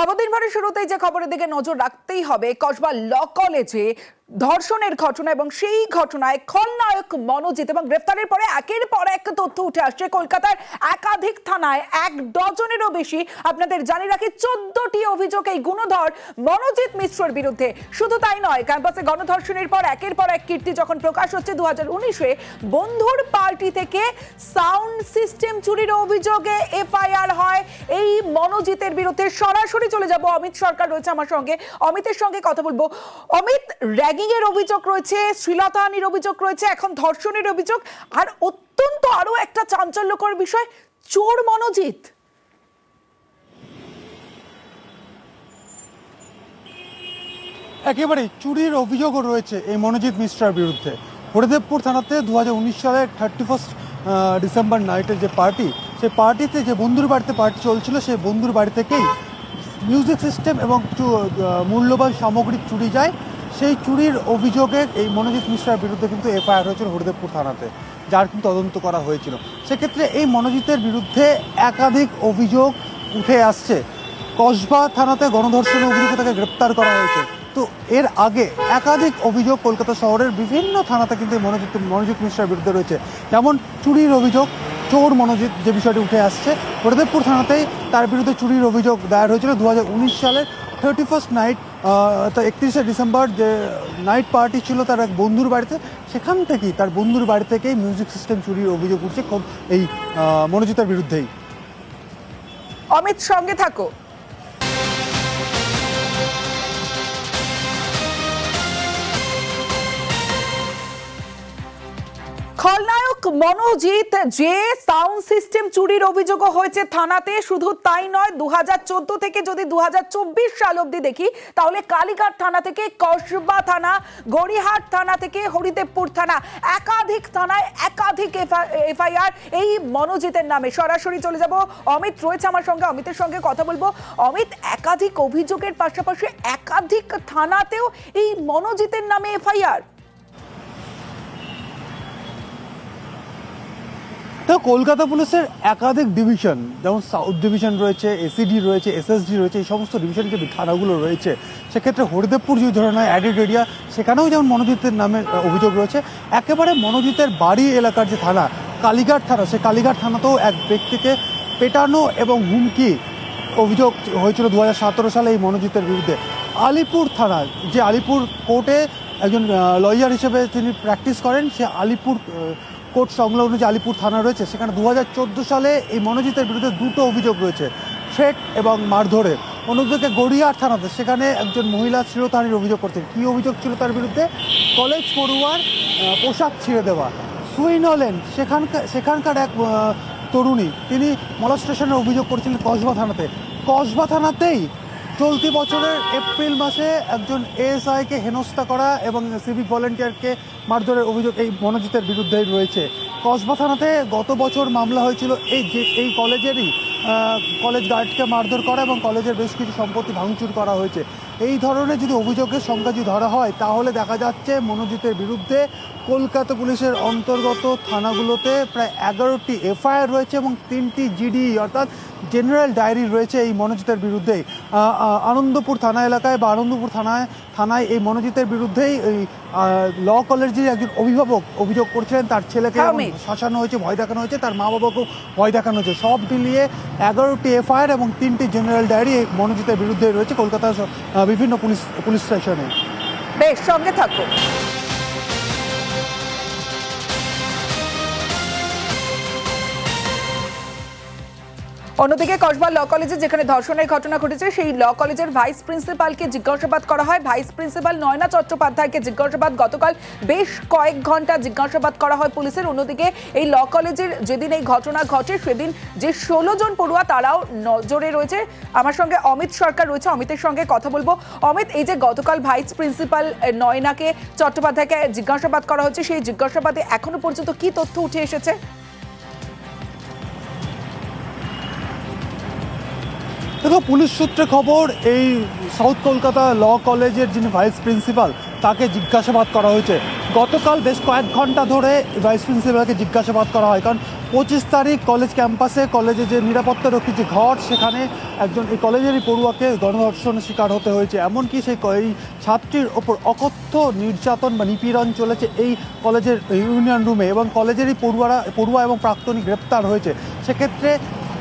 খবর দিন ভরে শুরুতেই যে খবরের দিকে নজর রাখতেই হবে কসবা ল কলেজে ধর্ষণের ঘটনা এবং সেই ঘটনায় খলনায়ক মনোজিৎ এবং গ্রেফতারের পরে একের পর এক তথ্য উঠে আসছে। কলকাতার একাধিক থানায় এক ডজনেরও বেশি, আপনাদের জানি রাখি, চোদ্দটি অভিযোগ এই গুণধর মনোজিৎ মিশ্রর বিরুদ্ধে। শুধু তাই নয়, ক্যাম্পাসে গণধর্ষণের পর একের পর এক কীর্তি যখন প্রকাশ হচ্ছে দু হাজার উনিশে, বন্ধুর পার্টি থেকে সাউন্ড সিস্টেম চুরির অভিযোগে এফআইআর হয়। এই মনোজিতের বিরুদ্ধে সরাসরি চলে যাব। অমিত সরকার রয়েছে আমার সঙ্গে। অমিতের সঙ্গে কথা বলব। অমিত র্যাগিং এর অভিযোগ রয়েছে, শ্লীলতাহানির অভিযোগ রয়েছে, এখন ধর্ষণের অভিযোগ। আর অত্যন্ত আরও একটা চাঞ্চল্যকর বিষয়, চোর মনোজিৎ। একেবারে চুরির অভিযোগও রয়েছে এই মনোজিৎ মিশ্রার বিরুদ্ধে। হরিদেবপুর থানাতে দু হাজার উনিশ সালের থার্টি ফার্স্ট ডিসেম্বর নাইটের যে পার্টি, সেই পার্টিতে যে বন্ধুর বাড়িতে পার্টি চলছিল, সেই বন্ধুর বাড়ি থেকেই মিউজিক সিস্টেম এবং মূল্যবান সামগ্রী চুরি যায়। সেই চুরির অভিযোগে এই মনোজিৎ মিশ্রার বিরুদ্ধে কিন্তু এফআইআর হয়েছিল হরিদেবপুর থানাতে, যার কিন্তু তদন্ত করা হয়েছিল। সেক্ষেত্রে এই মনোজিতের বিরুদ্ধে একাধিক অভিযোগ উঠে আসছে। কসবা থানাতে গণধর্ষণের অভিযোগে তাকে গ্রেপ্তার করা হয়েছে। তো এর আগে একাধিক অভিযোগ কলকাতা শহরের বিভিন্ন থানাতে কিন্তু মনোজিৎ মনোজিৎ মিশ্রার বিরুদ্ধে রয়েছে। যেমন চুরির অভিযোগ, চোর মনোজিৎ যে বিষয়টি উঠে আসছে, হরিদেবপুর থানাতেই তার বিরুদ্ধে চুরির অভিযোগ দায়ের হয়েছিল দু সালের থার্টি ফার্স্ট নাইট একত্রিশে ডিসেম্বর যে নাইট পার্টি ছিল তার এক বন্ধুর বাড়িতে, সেখান থেকেই তার বন্ধুর বাড়ি থেকেই মিউজিক সিস্টেম চুরির অভিযোগ উঠছে খুব এই মনোজিতার বিরুদ্ধেই। অমিত সঙ্গে থাকো। খলনায়ক মনোজিৎ, যে সাউন্ড সিস্টেম চুরির অভিযোগও হয়েছে থানাতে, শুধু তাই নয় দু হাজার থেকে যদি দু হাজার চব্বিশ সাল অবধি দেখি, তাহলে কালীঘাট থানা থেকে, কসবা থানা, গড়িহাট থানা থেকে, হরিদেবপুর থানা, একাধিক থানায় একাধিক এফআইআর, এই মনোজিতের নামে। সরাসরি চলে যাব। অমিত রয়েছে আমার সঙ্গে। অমিতের সঙ্গে কথা বলব। অমিত, একাধিক অভিযোগের পাশাপাশি একাধিক থানাতেও এই মনোজিতের নামে এফআইআর। তো কলকাতা পুলিশের একাধিক ডিভিশন যেমন সাউথ ডিভিশন রয়েছে এসিডি রয়েছে এসএসডি রয়েছে, এই সমস্ত ডিভিশন যে থানাগুলো রয়েছে। সেক্ষেত্রে হরিদেবপুর যে ধরনের অ্যাডেড এরিয়া সেখানেও যেমন মনোজিতের নামে অভিযোগ রয়েছে, একেবারে মনোজিতের বাড়ি এলাকার যে থানা, কালীঘাট থানা সে কালীঘাট থানাতেও এক ব্যক্তিকে পেটানো এবং হুমকি অভিযোগ হয়েছিল দু হাজার সতেরো সালে এই মনোজিতের বিরুদ্ধে। আলিপুর থানা, যে আলিপুর কোর্টে একজন লয়ার হিসেবে তিনি প্র্যাকটিস করেন, সে আলিপুর কোর্ট সংলগ্ন যে আলিপুর থানা রয়েছে, সেখানে দু হাজার চোদ্দ সালে এই মনোজিতের বিরুদ্ধে দুটো অভিযোগ রয়েছে, থ্রেট এবং মারধরের। অন্যদিকে গড়িয়ার থানাতে সেখানে একজন মহিলা শ্লীলতাহানির অভিযোগ করছেন। কী অভিযোগ ছিল তার বিরুদ্ধে? কলেজ পড়ুয়ার পোশাক ছিঁড়ে দেওয়া। সুইনলেন সেখানকার সেখানকার এক তরুণী। তিনি মলস্টেশনের অভিযোগ করেছিলেন কসবা থানাতে। কসবা থানাতেই চলতি বছরের এপ্রিল মাসে একজন এএসআইকে হেনস্থা করা এবং সিভিক ভলেন্টিয়ারকে মারধরের অভিযোগ এই মনোজিতের বিরুদ্ধেই রয়েছে। কসবা থানাতে গত বছর মামলা হয়েছিল এই যে, এই কলেজেরই কলেজ গার্ডকে মারধর করা এবং কলেজের বেশ কিছু সম্পত্তি ভাঙচুর করা হয়েছে। এই ধরনের যদি অভিযোগের সংখ্যা যদি ধরা হয়, তাহলে দেখা যাচ্ছে মনোজিতের বিরুদ্ধে কলকাতা পুলিশের অন্তর্গত থানাগুলোতে প্রায় এগারোটি এফআইআর রয়েছে এবং তিনটি জিডি অর্থাৎ জেনারেল ডায়েরি রয়েছে এই মনোজিতের আহ, আনন্দপুর থানা এলাকায় বা আনন্দপুর থানায় থানায় এই মনোজিতের বিরুদ্ধেই এই ল কলেজের একজন অভিভাবক অভিযোগ করছিলেন। তার ছেলেকে হ্যাঁ, শাসানো হয়েছে ভয় দেখানো হয়েছে তার মা বাবাকেও ভয় দেখানো হয়েছে। সব মিলিয়ে এগারোটি এফআইআর এবং তিনটি জেনারেল ডায়েরি এই মনোজিতের বিরুদ্ধে রয়েছে। কলকাতার বিভিন্ন পুলিশ পুলিশ স্টেশনে। বেশ সঙ্গে থাকো। অন্যদিকে কসবা ল কলেজে যেখানে ধর্ষণের ঘটনা ঘটেছে, সেই ল কলেজের ভাইস প্রিন্সিপালকে জিজ্ঞাসাবাদ করা হয়। ভাইস প্রিন্সিপাল নয়না চট্টোপাধ্যায়কে জিজ্ঞাসাবাদ গতকাল বেশ কয়েক ঘণ্টা জিজ্ঞাসাবাদ করা হয় পুলিশের। অন্যদিকে এই ল কলেজের যেদিন এই ঘটনা ঘটে, সেদিন যে ষোলো জন পড়ুয়া তারাও নজরে রয়েছে। আমার সঙ্গে অমিত সরকার রয়েছে। অমিতের সঙ্গে কথা বলব। অমিত, এই যে গতকাল ভাইস প্রিন্সিপাল নয়নাকে চট্টোপাধ্যায়কে জিজ্ঞাসাবাদ করা হচ্ছে, সেই জিজ্ঞাসাবাদে এখনও পর্যন্ত কি তথ্য উঠে এসেছে? দেখো, পুলিশ সূত্রে খবর, এই সাউথ কলকাতা ল কলেজের যিনি ভাইস প্রিন্সিপাল, তাকে জিজ্ঞাসাবাদ করা হয়েছে। গতকাল বেশ কয়েক ঘণ্টা ধরে ভাইস প্রিন্সিপালকে জিজ্ঞাসাবাদ করা হয়, কারণ পঁচিশ তারিখ কলেজ ক্যাম্পাসে কলেজে যে নিরাপত্তা রক্ষী যে ঘর, সেখানে একজন এই কলেজেরই পড়ুয়াকে গণধর্ষণের শিকার হতে হয়েছে। এমনকি সেই এই ছাত্রীর ওপর অকথ্য নির্যাতন বা নিপীড়ন চলেছে এই কলেজের ইউনিয়ন রুমে এবং কলেজেরই পড়ুয়ারা, পড়ুয়া এবং প্রাক্তনী গ্রেপ্তার হয়েছে। সেক্ষেত্রে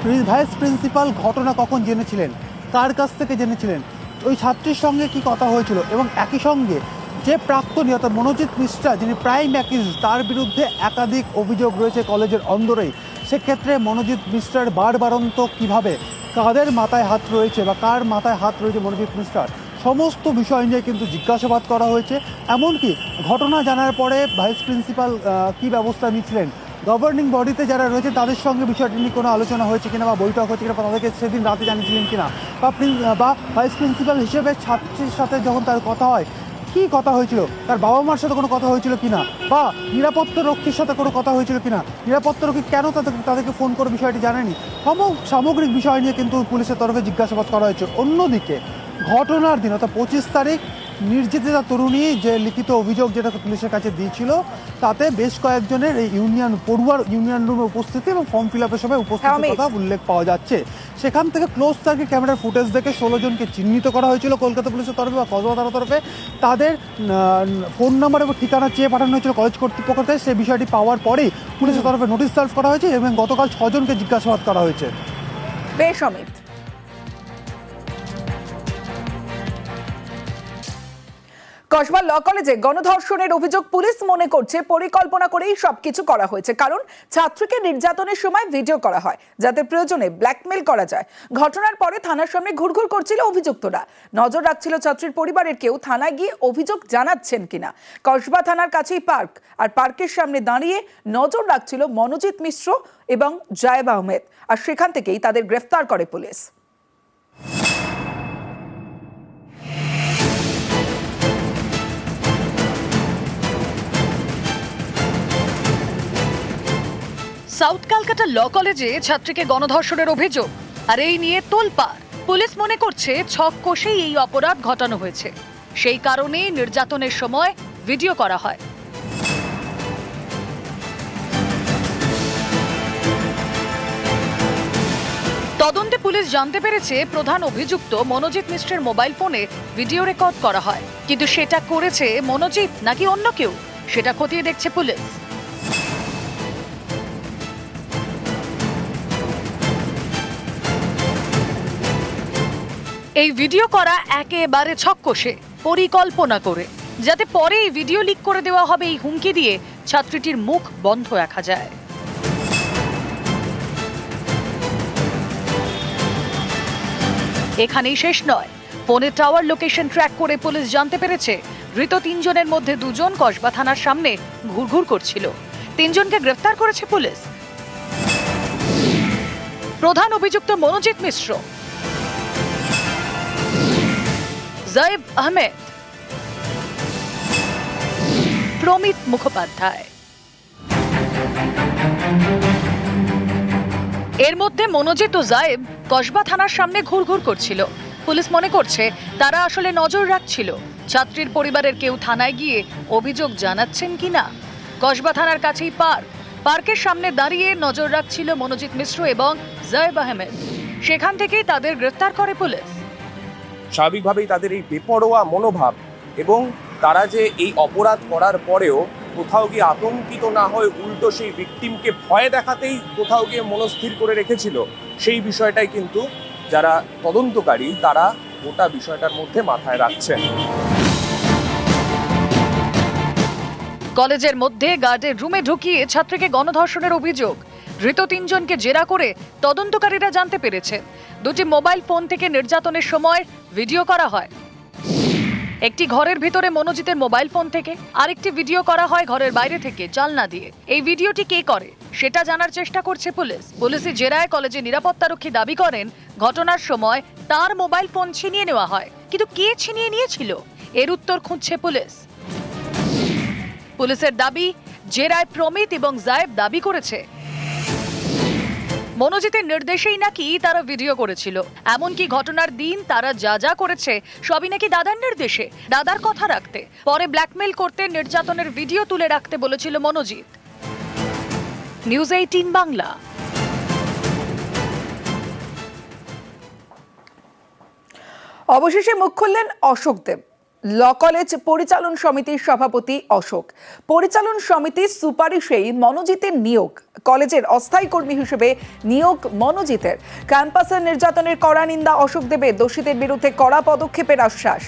ভাইস প্রিন্সিপাল ঘটনা কখন জেনেছিলেন? কার কাছ থেকে জেনেছিলেন? ওই ছাত্রীর সঙ্গে কি কথা হয়েছিল? এবং একই সঙ্গে যে প্রাক্তনী অর্থাৎ মনোজিৎ মিশ্রা, যিনি প্রাইম অ্যাকিউজ, তার বিরুদ্ধে একাধিক অভিযোগ রয়েছে কলেজের অন্দরেই সেক্ষেত্রে মনোজিৎ মিশ্রার বারবারন্ত কীভাবে, কাদের মাথায় হাত রয়েছে বা কার মাথায় হাত রয়েছে মনোজিৎ মিশ্রার, সমস্ত বিষয় নিয়ে কিন্তু জিজ্ঞাসাবাদ করা হয়েছে। এমনকি ঘটনা জানার পরে ভাইস প্রিন্সিপাল কি ব্যবস্থা নিচ্ছিলেন? গভর্নিং বডিতে যারা রয়েছে, তাদের সঙ্গে বিষয়টি নিয়ে কোনো আলোচনা হয়েছে কিনা বা বৈঠক হয়েছে কিনা বা তাদেরকে সেদিন রাতে জানিয়েছিলেন কিনা? বা বা ভাইস প্রিন্সিপাল হিসেবে ছাত্রীর সাথে যখন তার কথা হয়, কি কথা হয়েছিল? তার বাবা মার সাথে কোনো কথা হয়েছিল কিনা? বা নিরাপত্তা রক্ষীর সাথে কোনো কথা হয়েছিল কিনা? নিরাপত্তা রক্ষী কেন তাদেরকে তাদেরকে ফোন করে বিষয়টি জানেনি সম- সামগ্রিক বিষয় নিয়ে কিন্তু পুলিশের তরফে জিজ্ঞাসাবাদ করা হয়েছে। অন্যদিকে, ঘটনার দিন, অর্থাৎ পঁচিশ তারিখ নির্যাতিতা তরুণী যে লিখিত অভিযোগ যেটা পুলিশের কাছে দিয়েছিল তাতে বেশ কয়েকজনের এই ইউনিয়ন পড়ুয়ার ইউনিয়ন রুমে উপস্থিতি এবং ফর্ম ফিল আপের সময় উপস্থিতির অমিত। কথা উল্লেখ পাওয়া যাচ্ছে। সেখান থেকে ক্লোজ সার্কিট ক্যামেরার ফুটেজ দেখে ষোলো জনকে চিহ্নিত করা হয়েছিল কলকাতা পুলিশের তরফে বা কসবা থানার তরফে। তাদের ফোন নাম্বার এবং ঠিকানা চেয়ে পাঠানো হয়েছিল কলেজ কর্তৃপক্ষ থেকে সেই বিষয়টি পাওয়ার পরেই পুলিশের তরফে নোটিশ সার্ভ করা হয়েছে এবং গতকাল ছজনকে জিজ্ঞাসাবাদ করা হয়েছে। বেশ অমিত। কসবা ল কলেজে গণধর্ষণের অভিযোগ পুলিশ মনে করছে, পরিকল্পনা করেই সবকিছু করা হয়েছে। কারণ ছাত্রীকে নির্যাতনের সময় ভিডিও করা হয়, যাতে প্রয়োজনে ব্ল্যাকমেল করা যায়। ঘটনার পরে থানার সামনে ঘুরঘুর করছিল অভিযুক্তরা। নজর রাখছিল ছাত্রীর পরিবারের কেউ, থানায় গিয়ে অভিযোগ জানাচ্ছেন কিনা। কসবা থানার কাছেই পার্ক, আর পার্কের সামনে দাঁড়িয়ে নজর রাখছিল মনোজিৎ মিশ্র এবং জায়েব আহমেদ। আর সেখান থেকেই তাদের গ্রেফতার করে পুলিশ। সাউথ ক্যালকাটা ল কলেজে ছাত্রীকে গণধর্ষণের অভিযোগ। আর এই নিয়ে তোলপাড়। পুলিশ মনে করছে ছক কষেই এই অপরাধ ঘটানো হয়েছে। সেই কারণেই নির্যাতনের সময় ভিডিও করা হয়। তদন্তে পুলিশ জানতে পেরেছে প্রধান অভিযুক্ত মনোজিৎ মিশ্রের মোবাইল ফোনে ভিডিও রেকর্ড করা হয়। কিন্তু সেটা করেছে মনোজিৎ নাকি অন্য কেউ? সেটা খতিয়ে দেখছে পুলিশ। এই ভিডিও করা একেবারে ছক্কসে, পরিকল্পনা করে। যাতে পরে এই ভিডিও লিক করে দেওয়া হবে এই হুমকি দিয়ে ছাত্রীটির মুখ বন্ধ রাখা যায়। এখানেই শেষ নয়। ফোনে টাওয়ার লোকেশন ট্র্যাক করে পুলিশ জানতে পেরেছে, ধৃত তিনজনের মধ্যে দুজন কসবা থানার সামনে ঘুরঘুর করছিল। তিনজনকে গ্রেফতার করেছে পুলিশ। প্রধান অভিযুক্ত মনোজিৎ মিশ্র। জয়েব আহমেদ। প্রমিত মুখোপাধ্যায়। এর মধ্যে মনোজিৎ ও জায়েব কসবা থানার সামনে ঘুরঘুর করছিল। পুলিশ মনে করছে তারা আসলে নজর রাখছিল। ছাত্রীর পরিবারের কেউ থানায় গিয়ে অভিযোগ জানাচ্ছেন কিনা? কসবা থানার কাছেই পার্ক। পার্কের সামনে দাঁড়িয়ে নজর রাখছিল মনোজিৎ মিশ্র এবং জায়েব আহমেদ। সেখান থেকেই তাদের গ্রেফতার করে পুলিশ। স্বাভাবিকভাবেই তাদের এই বেপরোয়া মনোভাব এবং তারা যে এই অপরাধ করার পরেও কোথাও গিয়ে আতঙ্কিত না হয়ে উল্টো সেই ভিকটিমকে ভয় দেখাতেই কোথাও গিয়ে মনস্থির করে রেখেছিল, সেই বিষয়টাই কিন্তু যারা তদন্তকারী তারা গোটা বিষয়টার মধ্যে মাথায় রাখছেন। কলেজের মধ্যে গার্ডের রুমে ঢুকিয়ে ছাত্রীকে গণধর্ষণের অভিযোগ। ধৃত তিনজনকে জেরা করে তদন্তকারীরা জানতে পেরেছে। দুটি মোবাইল ফোন থেকে নির্যাতনের সময় ভিডিও করা হয়। একটি ঘরের ভিতরে মনোজিতের মোবাইল ফোন থেকে আরেকটি ভিডিও করা হয় ঘরের বাইরে থেকে জালনা দিয়ে। এই ভিডিওটি কে করে সেটা জানার চেষ্টা করছে পুলিশ। পুলিশি জেরায় কলেজে নিরাপত্তারক্ষী দাবি করেন, ঘটনার সময় তার মোবাইল ফোন ছিনিয়ে নেওয়া হয়। কিন্তু কে ছিনিয়ে নিয়েছিল? এর উত্তর খুঁজছে পুলিশ। পুলিশের দাবি, জেরায় প্রমিত এবং জায়েব দাবি করেছে মনোজিতের নির্দেশেই নাকি তারা ভিডিও করেছিল। এমনকি ঘটনার দিন তারা যা যা করেছে, সবই নাকি দাদার নির্দেশে, দাদার কথা রাখতে। পরে ব্ল্যাকমেল করতে নির্যাতনের ভিডিও তুলে রাখতে বলেছিল মনোজিৎ। News eighteen Bangla. অবশেষে মুখ খুললেন অশোক দেব। ল কলেজ পরিচালন সমিতির সভাপতি অশোক। পরিচালন সমিতির সুপারিশেই মনোজিতের নিয়োগ, কলেজের অস্থায়ী কর্মী হিসেবে নিয়োগ মনোজিতের। ক্যাম্পাসের নির্যাতনের কড়া নিন্দা অশোক দেবের দোষীদের বিরুদ্ধে কড়া পদক্ষেপের আশ্বাস।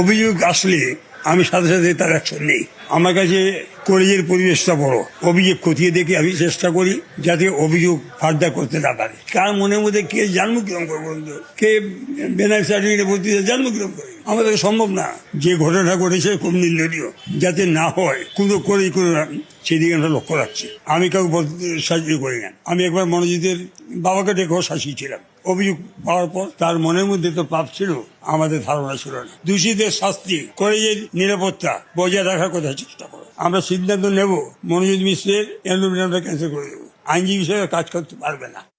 অভিযোগ আসলে আমি সাথে সাথে তার অ্যাকশন নেই। আমার কাছে কলেজের পরিবেশটা বড়। অভিযোগ খতিয়ে দেখে আমি চেষ্টা করি যাতে অভিযোগ ফার্দার করতে না পারে। কার মনের মধ্যে কে জন্মগ্রহণ করব কে বেনার সার্টিফিকেটে ভর্তি হয়ে জন্মগ্রহণ করে? আমাদের সম্ভব না। যে ঘটনা ঘটেছে খুব নিন্দনীয়। যাতে না হয়, কোনো করে কোনো সেদিকে আমরা লক্ষ্য রাখছি। আমি কাউকে সাহায্য করি না। আমি একবার মনোজিতের বাবাকে ডেকেও শাসিয়েছিলাম অভিযোগ পাওয়ার পর তার মনের মধ্যে তো পাপ ছিল, আমাদের ধারণা ছিল না। দোষীদের শাস্তি কলেজের নিরাপত্তা বজায় রাখার কথা চেষ্টা করো। আমরা সিদ্ধান্ত নেব, মনোজিৎ মিশ্রের এন্ডোমিনামটা ক্যান্সেল করে দেবো। আইনজীবী হিসেবে কাজ করতে পারবে না।